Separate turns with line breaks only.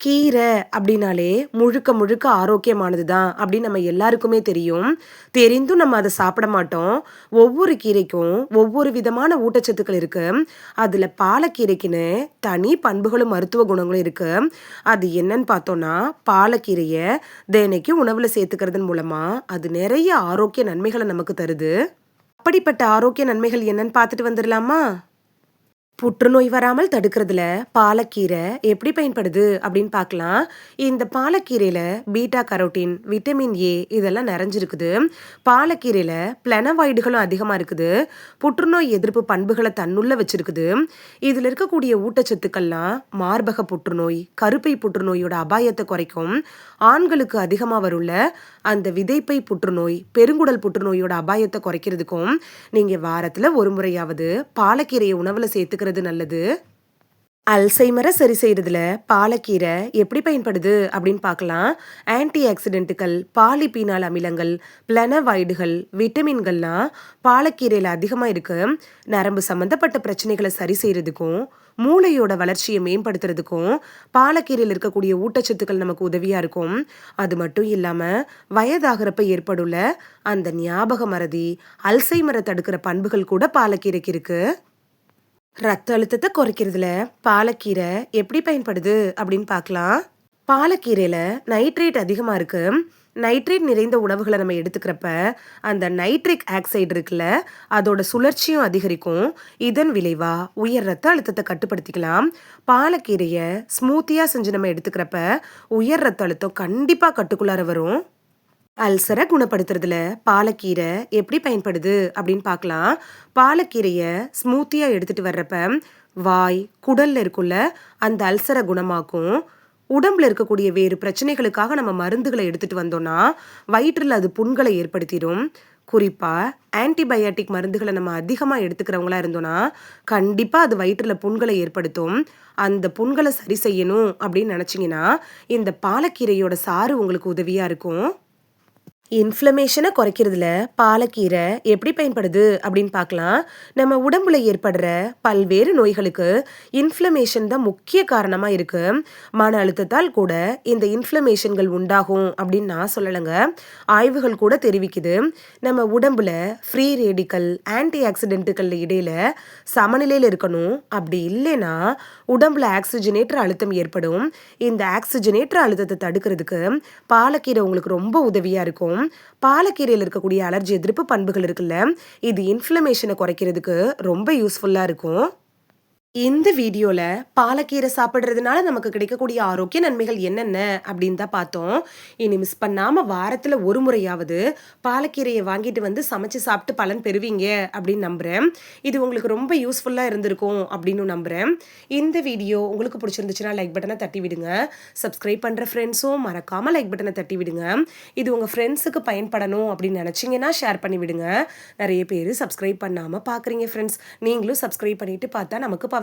கீரை அப்படின்னாலே முழுக்க முழுக்க ஆரோக்கியமானது தான் அப்படின்னு நம்ம எல்லாருக்குமே தெரியும். தெரிந்தும் நம்ம அதை சாப்பிட மாட்டோம். ஒவ்வொரு கீரைக்கும் ஒவ்வொரு விதமான ஊட்டச்சத்துக்கள் இருக்கு. அதில் பாலக்கீரைக்குன்னு தனி பண்புகளும் மருத்துவ குணங்களும் இருக்கு. அது என்னன்னு பார்த்தோம்னா பாலக்கீரையை தினைக்கும் உணவில் சேர்த்துக்கிறதன் மூலமாக அது நிறைய ஆரோக்கிய நன்மைகளை நமக்கு தருது. அப்படிப்பட்ட ஆரோக்கிய நன்மைகள் என்னன்னு பார்த்துட்டு வந்துடலாமா? புற்றுநோய் வராமல் தடுக்கிறதுல பாலக்கீரை எப்படி பயன்படுது அப்படின்னு பார்க்கலாம். இந்த பாலக்கீரையில் பீட்டா கரோட்டின் விட்டமின் ஏ இதெல்லாம் நிறைஞ்சிருக்குது. பாலக்கீரையில் பிளனவாய்டுகளும் அதிகமாக இருக்குது. புற்றுநோய் எதிர்ப்பு பண்புகளை தன்னுள்ள வச்சிருக்குது. இதில் இருக்கக்கூடிய ஊட்டச்சத்துக்கள்லாம் மார்பக புற்றுநோய் கருப்பை புற்றுநோயோட அபாயத்தை குறைக்கும். ஆண்களுக்கு அதிகமாக வருள்ள அந்த விதைப்பை புற்றுநோய் பெருங்குடல் புற்றுநோயோட அபாயத்தை குறைக்கிறதுக்கும் நீங்கள் வாரத்தில் ஒரு முறையாவது பாலக்கீரையை உணவில் எடுத்துக்கிறது நல்லது. அல்சைமரை சரி செய்கிறதுல பாலக்கீரை எப்படி பயன்படுது அப்படின்னு பார்க்கலாம். ஆன்டி ஆக்சிடென்ட்டுகள் பாலிபீனால் அமிலங்கள் பிளனவாய்டுகள் விட்டமின்கள்லாம் பாலக்கீரையில் அதிகமாக இருக்கு. நரம்பு சம்மந்தப்பட்ட பிரச்சனைகளை சரி செய்கிறதுக்கும் மூளையோட வளர்ச்சியை மேம்படுத்துறதுக்கும் பாலக்கீரையில் இருக்கக்கூடிய ஊட்டச்சத்துக்கள் நமக்கு உதவியாக இருக்கும். அது மட்டும் இல்லாமல் வயதாகிறப்ப ஏற்படுள்ள அந்த ஞாபக மறதி அல்சைமரை தடுக்கிற பண்புகள் கூட பாலக்கீரைக்கு இருக்குது ரத்த அழுத்தத்தை குறைக்கிறதுல பாலக்கீரை எப்படி பயன்படுது அப்படின்னு பார்க்கலாம். பாலக்கீரையில் நைட்ரேட் அதிகமாக இருக்குது நைட்ரேட் நிறைந்த உணவுகளை நம்ம எடுத்துக்கிறப்ப அந்த நைட்ரிக் ஆக்சைடு இருக்குல்ல அதோட சுழற்சியும் அதிகரிக்கும். இதன் விளைவாக உயர் ரத்த அழுத்தத்தை கட்டுப்படுத்திக்கலாம். பாலக்கீரையை ஸ்மூத்தியாக செஞ்சு நம்ம எடுத்துக்கிறப்ப உயர் ரத்த அழுத்தம் கண்டிப்பாக கட்டுக்குள்ளார வரும். அல்சரை குணப்படுத்துறதுல பாலக்கீரை எப்படி பயன்படுது அப்படின்னு பார்க்கலாம். பாலக்கீரையை ஸ்மூத்தியாக எடுத்துகிட்டு வர்றப்ப வாய் குடலில் இருக்குள்ள அந்த அல்சரை குணமாக்கும். உடம்புல இருக்கக்கூடிய வேறு பிரச்சனைகளுக்காக நம்ம மருந்துகளை எடுத்துகிட்டு வந்தோம்னா வயிற்றில் அது புண்களை ஏற்படுத்திடும். குறிப்பாக ஆன்டிபயோட்டிக் மருந்துகளை நம்ம அதிகமாக எடுத்துக்கிறவங்களா இருந்தோம்னா கண்டிப்பாக அது வயிற்றில் புண்களை ஏற்படுத்தும். அந்த புண்களை சரி செய்யணும் அப்படின்னு நினச்சிங்கன்னா இந்த பாலக்கீரையோட சாறு உங்களுக்கு உதவியாக இருக்கும். இன்ஃப்ளமேஷனை குறைக்கிறதுல பாலக்கீரை எப்படி பயன்படுது அப்படின்னு பார்க்கலாம். நம்ம உடம்புல ஏற்படுற பல்வேறு நோய்களுக்கு இன்ஃப்ளமேஷன் தான் முக்கிய காரணமாக இருக்கு. மன அழுத்தத்தால் கூட இந்த இன்ஃப்ளமேஷன்கள் உண்டாகும் அப்படின்னு நான் சொல்லலைங்க. ஆய்வுகள் கூட தெரிவிக்குது. நம்ம உடம்புல ஃப்ரீ ரேடிக்கல் ஆன்டி ஆக்சிடென்ட்டுகள் இடையில சமநிலையில் இருக்கணும். அப்படி இல்லைன்னா உடம்புல ஆக்சிஜனேற்ற அழுத்தம் ஏற்படும். இந்த ஆக்சிஜனேற்ற அழுத்தத்தை தடுக்கிறதுக்கு பாலக்கீரை உங்களுக்கு ரொம்ப உதவியாக இருக்கும். பாலக்கீரையில் இருக்கக்கூடிய அலர்ஜி எதிர்ப்பு பண்புகள் இருக்குல்ல இது இன்ஃப்ளமேஷனை குறைக்கிறதுக்கு ரொம்ப யூஸ்ஃபுல்லாக இருக்கும். இந்த வீடியோவில் பாலக்கீரை சாப்பிட்றதுனால நமக்கு கிடைக்கக்கூடிய ஆரோக்கிய நன்மைகள் என்னென்ன அப்படின்னு தான் பார்த்தோம். இனி மிஸ் பண்ணாமல் வாரத்தில் ஒரு முறையாவது பாலக்கீரையை வாங்கிட்டு வந்து சமைச்சு சாப்பிட்டு பலன் பெறுவீங்க அப்படின்னு நம்புகிறேன் இது உங்களுக்கு ரொம்ப யூஸ்ஃபுல்லாக இருந்திருக்கும் அப்படின்னு நம்புகிறேன் இந்த வீடியோ உங்களுக்கு பிடிச்சிருந்துச்சுன்னா லைக் பட்டனை தட்டி விடுங்க. சப்ஸ்கிரைப் பண்ணுற ஃப்ரெண்ட்ஸும் மறக்காமல் லைக் பட்டனை தட்டி விடுங்க. இது உங்கள் ஃப்ரெண்ட்ஸுக்கு பயன்படணும் அப்படின்னு நினச்சிங்கன்னா ஷேர் பண்ணி விடுங்க. நிறைய பேர் சப்ஸ்கிரைப் பண்ணாமல் பார்க்குறீங்க ஃப்ரெண்ட்ஸ் நீங்களும் சப்ஸ்கிரைப் பண்ணிவிட்டு பார்த்தா நமக்கு பவர்